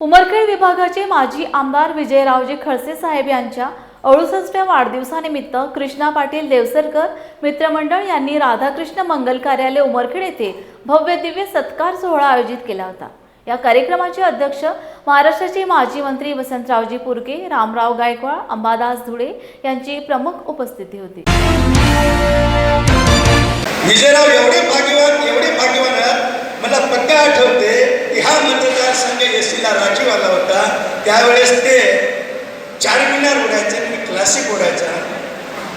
उमरखेड विभागाचे माजी आमदार विजयरावजी खडसे साहेब यांच्या अडुसष्टव्या वाढदिवसानिमित्त कृष्णा पाटील देवसरकर मित्रमंडळ यांनी राधाकृष्ण मंगल कार्यालय उमरखेड येथे भव्य दिव्य सत्कार सोहळा आयोजित केला होता. या कार्यक्रमाचे अध्यक्ष महाराष्ट्राचे माजी मंत्री वसंतरावजी पुरके रामराव गायकवाड अंबादास धुळे यांची प्रमुख उपस्थिती होती. विजयराव एवढे भाग्यवान एवढे भाग्यवान आहेत मला पक्का आठवते की हा मतदारसंघ एस टीला राजीव आला होता त्यावेळेस ते चार मिनार उडायचे आणि मी क्लासिक उडायचा.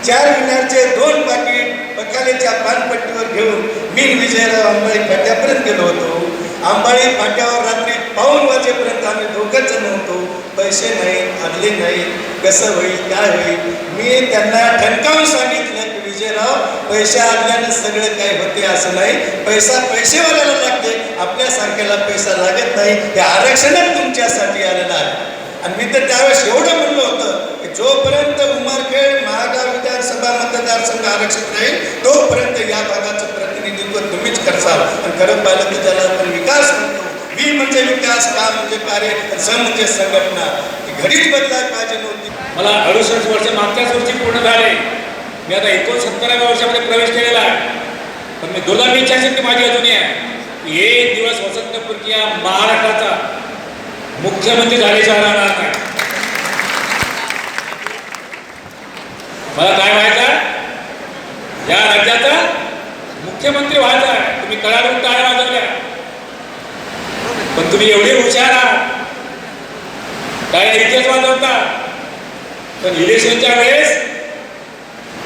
चार मिनारचे दोन पाकिट बकालेच्या पानपट्टीवर घेऊन मी विजयराव अंबाळी फाट्यापर्यंत गेलो होतो. अंबाळी फाट्यावर रात्री पाऊन वाजेपर्यंत आम्ही दोघंच जण होतो. पैसे नाही आदले नाही कसं होईल काय होईल? मी त्यांना ठणकावून सांगितलं की विजयराव पैसे आणल्यानं सगळं काही होते असं नाही. पैसा पैसेवाल्याला लागते. आपल्यासारख्याला पैसा लागत नाही हे आरक्षणच तुमच्यासाठी आलेलं आहे. आणि मी तर त्यावेळेस एवढं म्हणलं होतं की जोपर्यंत उमरखेड महागाव विधानसभा मतदारसंघ आरक्षित राहील तोपर्यंत या भागाचं प्रतिनिधित्व तुम्हीच करसाल. आणि खरं पाहिलं तर त्याला आपण विकास म्हणतो. वी म्हणजे विकास का म्हणजे कार्य स म्हणजे संघटना. घरीच बदलायला पाहिजे नव्हती. मला अडुसष्ट वर्ष मागच्याच वर्षी पूर्ण झाले. मी आता एकोणसत्तराव्या वर्षामध्ये प्रवेश केलेला आहे. पण मी दुर्लभ इच्छाशक्ती माझी अजूनही आहे. हे दिवस वसंत प्रक्रिया महाराष्ट्राचा मुख्यमंत्री झाल्याशिवाय राहणार नाही. मला काय व्हायचं या राज्याचा मुख्यमंत्री व्हायचा आहे. तुम्ही कळाडून काय वाजवल्या. पण तुम्ही एवढे हुशार आहात. काय इथेच वाजवता? पण इलेक्शनच्या वेळेस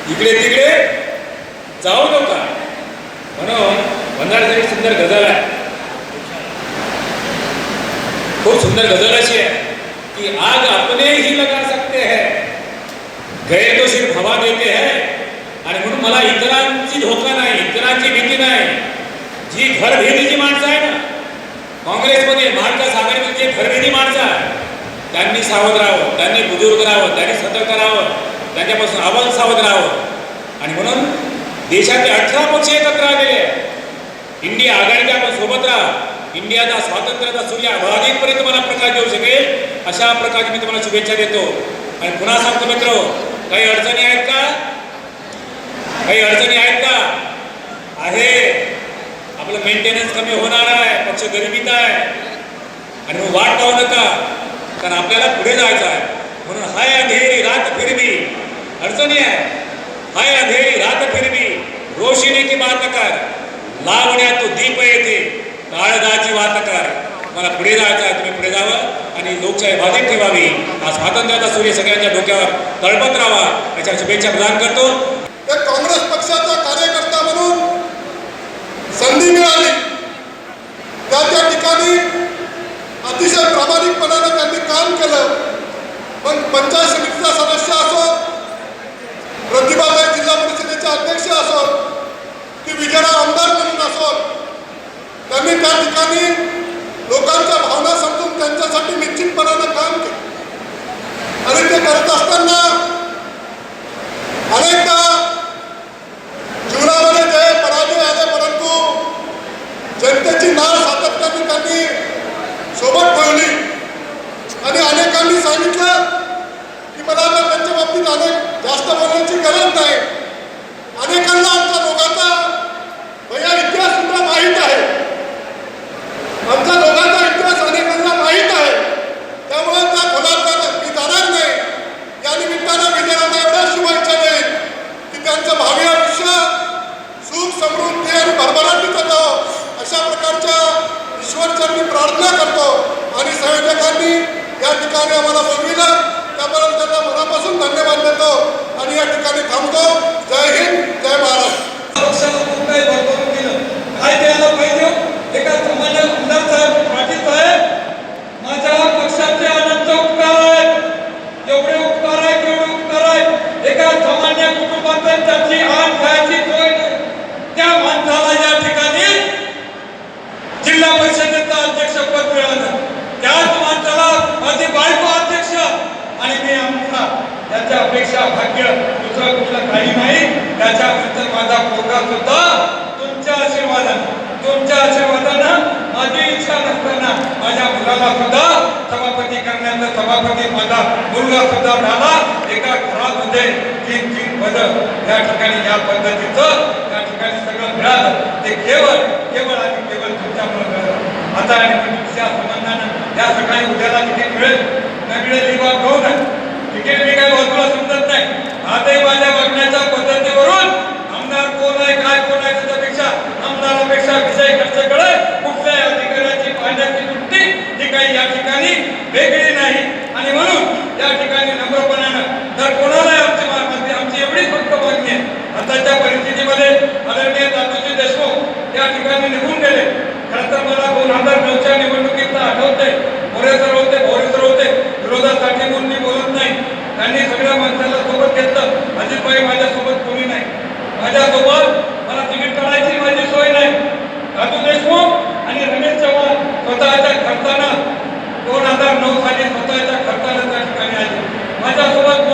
इकडे तिकडे जाऊ नका. सुंदर गझल आहे. खूप सुंदर गझल अशी आहे कि आग अपने ही लगा सकते हैं. गए तो सिर्फ हवा देते हैं. आणि म्हणून मला इतरांची धोका नाही इतरांची भीती नाही. जी घरभेदीची माणसं आहे ना काँग्रेसमध्ये महाविकास आघाडीमध्ये जे घरभेदी माणसं आहे त्यांनी सावध राहावं त्यांनी बुजुर्ग राहावं त्यांनी सतर्क राहावं त्यांच्यापासून आवाज सावध राहावं. आणि म्हणून देशाचे अठरा पक्ष एकत्र आलेले आहे इंडिया आघाडीच्या आपण सोबत राहा. इंडियाचा स्वातंत्र्याचा सूर्य अबाधितपर्यंत मला प्रकाश देऊ शकेल. अशा प्रकारची मी तुम्हाला शुभेच्छा देतो. आणि पुन्हा सांगतो मित्र काही अडचणी आहेत का? काही अडचणी आहेत का? आहे. आपलं मेंटेनन्स कमी होणार आहे. पक्ष गरिबीत आहे. आणि मग वाट पाहू नका. कारण आपल्याला पुढे जायचं आहे. म्हणून हाय अंधेरी रात फिरवी. अडचणी आहे हाय अंधेरी रात फिरवी. रोशिनीची की बात कर लावण्यात तो दीप येते. काळदाची वात कर. मला पुढे जायचं आहे तुम्ही पुढे जावं. आणि लोकशाही बाधित ठेवावी. हा स्वातंत्र्याचा सूर्य सगळ्यांच्या डोक्यावर तळपत राहावा. याच्या शुभेच्छा प्रदान करतो. तर काँग्रेस पक्षाचा कार्यकर्ता म्हणून संधी मिळाली. त्या त्या ठिकाणी अतिशय प्रामाणिकपणानं त्यांनी काम केलं. पण पंचायत समितीचा सदस्य असो प्रतिभाताई जिल्हा परिषदेचे अध्यक्ष असो की विजयराव आमदार म्हणून असो त्यांनी त्या ठिकाणी लोकांच्या भावना समजून त्यांच्यासाठी निश्चितपणानं काम केलं आणि ते करत असताना अनेकदा जीवनामध्ये जय पराजय आले परंतु जनतेची नाळ सातत्याने त्यांनी सोबत ठेवली आणि अनेकांनी सांगितलं की मला आता त्यांच्या बाबतीत अनेक जास्त बोलण्याची गरज नाही. अनेकांना आमच्या दोघांचा भैया इतिहास सुद्धा माहीत आहे. आमच्या दोघांचा इतिहास अनेकांना माहीत आहे. त्यामुळे त्या खोलात मी जाणार नाही. या निमित्तानं विजयाला एवढ्या शुभेच्छा देईन की त्यांचं भावी आयुष्य सुख समृद्धी आणि भरभराटीत जावं अशा प्रकारच्या ईश्वरचरणी प्रार्थना करतो. आणि संयोजकांनी या ठिकाणी आम्हाला बोलविलं. त्याबद्दल त्यांना मनापासून धन्यवाद देतो. आणि या ठिकाणी थांबतो. जय हिंद जय महाराष्ट्र पक्षाला खूप काही भरभरून दिलं काय द्यायला पाहिजे एका सामान्य आमदार साहेब पाटील साहेब माझ्या पक्षाचे अनंत उपकार आहेत एवढे उपकार आहेत एवढे उपकार आहेत एका सामान्य कुटुंबात त्याची आण खायची सोय नाही त्या माणसाला या ठिकाणी जिल्हा परिषदेचं अध्यक्षपद मिळालं त्याच माणसाला माझी बायको अध्यक्ष आणि मी आमदार त्याच्या अपेक्षा भाग्य दुसरं कुठलं काही नाही. त्याच्याबद्दल माझा पोरगा सुद्धा तुमच्या आशीर्वादानं तुमच्या आशीर्वादानं माझी इच्छा नसताना माझ्या मुलाला सुद्धा सभापती करण्याचा सभापती माझा मुलगा सुद्धा झाला एका घरामध्ये तीन तीन पद या ठिकाणी या पद्धतीचं या ठिकाणी सगळं मिळालं. ते केवळ केवळ आणि केवळ तुमच्यामुळे मिळालं. आता आणि तुमच्या संबंधानं या सकाळी उद्याला तिकीट मिळेल. न मिळेल ही बाब गौण आहे तिकीट वेगळी नाही. आणि म्हणून या ठिकाणी नम्रपणानं जर कोणालाही आमची मार्फत आमची एवढी फक्त मागणी आहे. आताच्या परिस्थितीमध्ये आदरणीय दादूजी देशमुख या ठिकाणी निघून गेले. खरं मला दोन हजार नऊच्या निवडणुकीतला आठवते बोरेसर होते बोरेसर होते. विरोधासाठी म्हणून मी बोलत नाही. त्यांनी सगळ्या माणसाला सोबत घेतलं. अजितभाई माझ्यासोबत कोणी नाही. माझ्यासोबत मला तिकीट काढायची माझी सोय नाही. दादू देशमुख आणि रमेश चव्हाण स्वतःच्या खर्चानं हजार नऊ साली स्वतःच्या खर्चाला त्या ठिकाणी आले माझ्यासोबत